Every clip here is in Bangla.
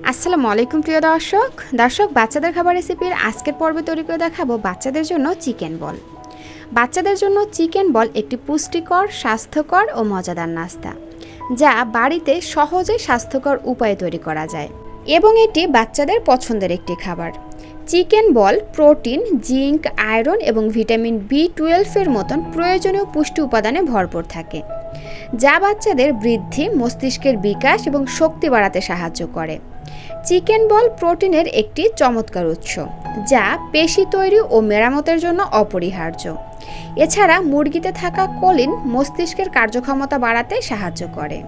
আসসালামু আলাইকুম প্রিয় দর্শক। দর্শক, বাচ্চাদের খাবার রেসিপির আজকের পর্বে তৈরি করে দেখাবো বাচ্চাদের জন্য চিকেন বল। বাচ্চাদের জন্য চিকেন বল একটি পুষ্টিকর, স্বাস্থ্যকর ও মজাদার নাস্তা, যা বাড়িতে সহজে স্বাস্থ্যকর উপায়ে তৈরি করা যায় এবং এটি বাচ্চাদের পছন্দের একটি খাবার। Chicken ball protein, zinc, iron এবং ভিটামিন বি টুয়েলভের মতন প্রয়োজনীয় পুষ্টি উপাদানে ভরপুর থাকে, যা বাচ্চাদের বৃদ্ধি, মস্তিষ্কের বিকাশ এবং শক্তি বাড়াতে সাহায্য করে। চিকেন বল প্রোটিনের একটি চমৎকার উৎস, যা পেশি তৈরি ও মেরামতের জন্য অপরিহার্য। এছাড়া মুরগিতে থাকা কলিন মস্তিষ্কের কার্যক্ষমতা বাড়াতে সাহায্য করে।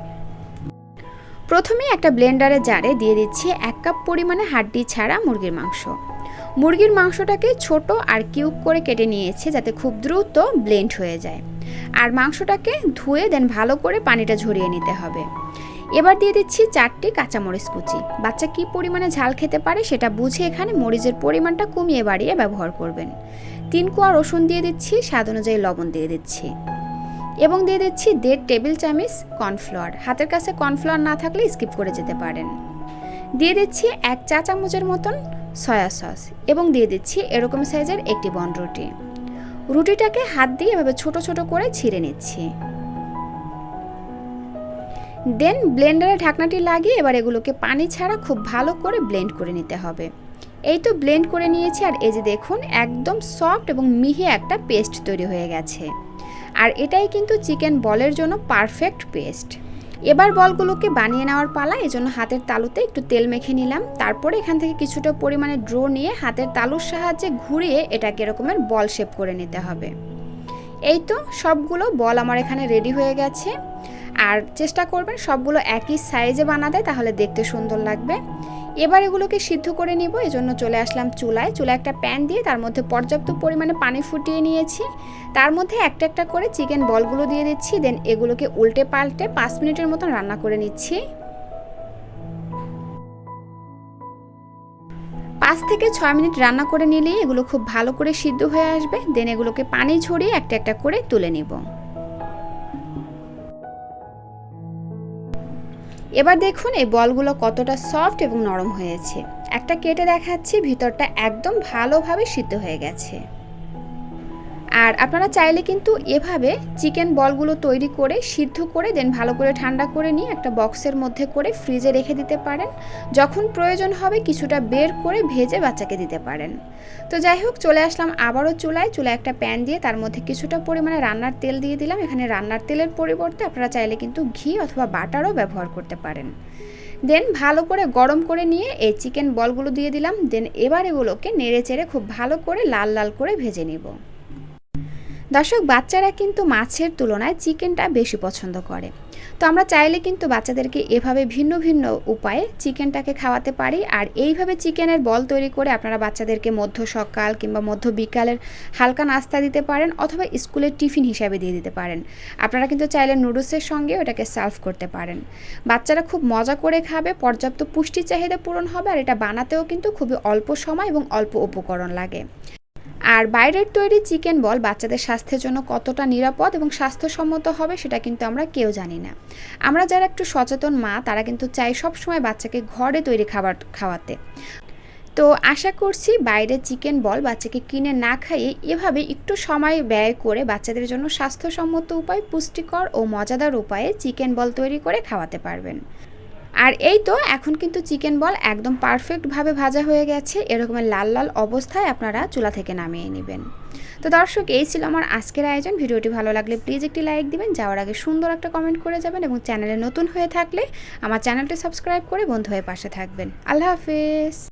প্রথমে একটা ব্লেন্ডারে জারে দিয়ে দিচ্ছি এক কাপ পরিমাণে হাড্ডি ছাড়া মুরগির মাংস। মুরগির মাংসটাকে ছোট আর কিউব করে কেটে নিয়েছে যাতে খুব দ্রুত ব্লেন্ড হয়ে যায়। আর মাংসটাকে ধুয়ে দেন ভালো করে পানিটা ঝরিয়ে নিতে হবে। এবার দিয়ে দিচ্ছি চারটি কাঁচামরিচ কুচি। বাচ্চা কি পরিমাণে ঝাল খেতে পারে সেটা বুঝে এখানে মরিচের পরিমাণটা কমিয়ে বাড়িয়ে ব্যবহার করবেন। তিন কোয়া রসুন দিয়ে দিচ্ছি, স্বাদ অনুযায়ী লবণ দিয়ে দিচ্ছি। এবং দিয়ে দিচ্ছি দেড় টেবিল চামচ কর্নফ্লাওয়ার। হাতের কাছে কর্নফ্লাওয়ার না থাকলে স্কিপ করে যেতে পারেন। দিয়ে দিচ্ছি এক চা চামচের মতন সয়া সস এবং দিয়ে দিচ্ছি এরকম সাইজের একটি বন রুটি রুটিটাকে হাত দিয়ে এভাবে ছোট ছোট করে ছিঁড়ে নিচ্ছি। দেন ব্লেন্ডারে ঢাকনাটি লাগিয়ে এবার এগুলোকে পানি ছাড়া খুব ভালো করে ব্লেন্ড করে নিতে হবে। এই তো ব্লেন্ড করে নিয়েছি আর এই যে দেখুন, একদম সফট এবং মিহি একটা পেস্ট তৈরি হয়ে গেছে। আর এটাই কিন্তু চিকেন বলের জন্য পারফেক্ট পেস্ট এবার বলগুলোকে বানিয়ে নেওয়ার পালা, এই জন্য হাতের তালুতে একটু তেল মেখে নিলাম। তারপরে এখান থেকে কিছুটা পরিমাণে ড্রো নিয়ে হাতের তালুর সাহায্যে ঘুরিয়ে এটাকে এরকমের বল শেপ করে নিতে হবে। এই তো সবগুলো বল আমার এখানে রেডি হয়ে গেছে। আর চেষ্টা করবেন সবগুলো একই সাইজে বানাতে, তাহলে দেখতে সুন্দর লাগবে। এবার এগুলোকে সিদ্ধ করে নিব, এজন্য চলে আসলাম চুলায়। চুলায় একটা প্যান দিয়ে তার মধ্যে পর্যাপ্ত পরিমাণে পানি ফুটিয়ে নিয়েছি। তার মধ্যে একটা একটা করে চিকেন বলগুলো দিয়ে দিচ্ছি দেন এগুলোকে উল্টে পাল্টে পাঁচ মিনিটের মতন রান্না করে নিচ্ছি। পাঁচ থেকে ছয় মিনিট রান্না করে নিলেই এগুলো খুব ভালো করে সিদ্ধ হয়ে আসবে। দেন এগুলোকে পানি ঝরিয়ে একটা একটা করে তুলে নিব। এবার দেখুন এই বলগুলো কতটা সফট এবং নরম হয়েছে। একটা কেটে দেখাচ্ছি, ভিতরটা একদম ভালোভাবে সিদ্ধ হয়ে গেছে। আর আপনারা চাইলে কিন্তু এভাবে চিকেন বলগুলো তৈরি করে, সিদ্ধ করে, দেন ভালো করে ঠান্ডা করে নিয়ে একটা বক্সের মধ্যে করে ফ্রিজে রেখে দিতে পারেন। যখন প্রয়োজন হবে কিছুটা বের করে ভেজে বাচ্চাকে দিতে পারেন। তো যাই হোক, চলে আসলাম আবারও চুলায়। চুলায় একটা প্যান দিয়ে তার মধ্যে কিছুটা পরিমাণে রান্নার তেল দিয়ে দিলাম। এখানে রান্নার তেলের পরিবর্তে আপনারা চাইলে কিন্তু ঘি অথবা বাটারও ব্যবহার করতে পারেন। দেন ভালো করে গরম করে নিয়ে এই চিকেন বলগুলো দিয়ে দিলাম। দেন এবার এগুলোকে নেড়ে চেড়ে খুব ভালো করে লাল লাল করে ভেজে নিব। দর্শক, বাচ্চারা কিন্তু মাছের তুলনায় চিকেনটা বেশি পছন্দ করে। তো আমরা চাইলে কিন্তু বাচ্চাদেরকে এভাবে ভিন্ন ভিন্ন উপায়ে চিকেনটাকে খাওয়াতে পারি। আর এইভাবে চিকেনের বল তৈরি করে আপনারা বাচ্চাদেরকে মধ্য সকাল কিংবা মধ্য বিকালের হালকা নাস্তা দিতে পারেন অথবা স্কুলের টিফিন হিসাবে দিয়ে দিতে পারেন। আপনারা কিন্তু চাইলে নুডলসের সঙ্গে ওটাকে সার্ভ করতে পারেন। বাচ্চারা খুব মজা করে খাবে, পর্যাপ্ত পুষ্টি চাহিদা পূরণ হবে, আর এটা বানাতেও কিন্তু খুবই অল্প সময় এবং অল্প উপকরণ লাগে। আর বাইরের তৈরি চিকেন বল বাচ্চাদের স্বাস্থ্যের জন্য কতটা নিরাপদ এবং স্বাস্থ্যসম্মত হবে সেটা কিন্তু আমরা কেউ জানি না। আমরা যারা একটু সচেতন মা, তারা কিন্তু চাই সবসময় বাচ্চাকে ঘরে তৈরি খাবার খাওয়াতে। তো আশা করছি বাইরে চিকেন বল বাচ্চাকে কিনে না খাইয়ে এভাবে একটু সময় ব্যয় করে বাচ্চাদের জন্য স্বাস্থ্যসম্মত উপায়, পুষ্টিকর ও মজাদার উপায়ে চিকেন বল তৈরি করে খাওয়াতে পারবেন। আর এই তো এখন কিন্তু চিকেন বল একদম পারফেক্টভাবে ভাজা হয়ে গেছে। এরকমের লাল লাল অবস্থায় আপনারা চুলা থেকে নামিয়ে নেবেন। তো দর্শক, এই ছিল আমার আজকের আয়োজন। ভিডিওটি ভালো লাগলে প্লিজ একটি লাইক দিবেন। যাওয়ার আগে সুন্দর একটা কমেন্ট করে যাবেন এবং চ্যানেলে নতুন হয়ে থাকলে আমার চ্যানেলটি সাবস্ক্রাইব করে বন্ধু হয়ে পাশে থাকবেন। আল্লাহ হাফেজ।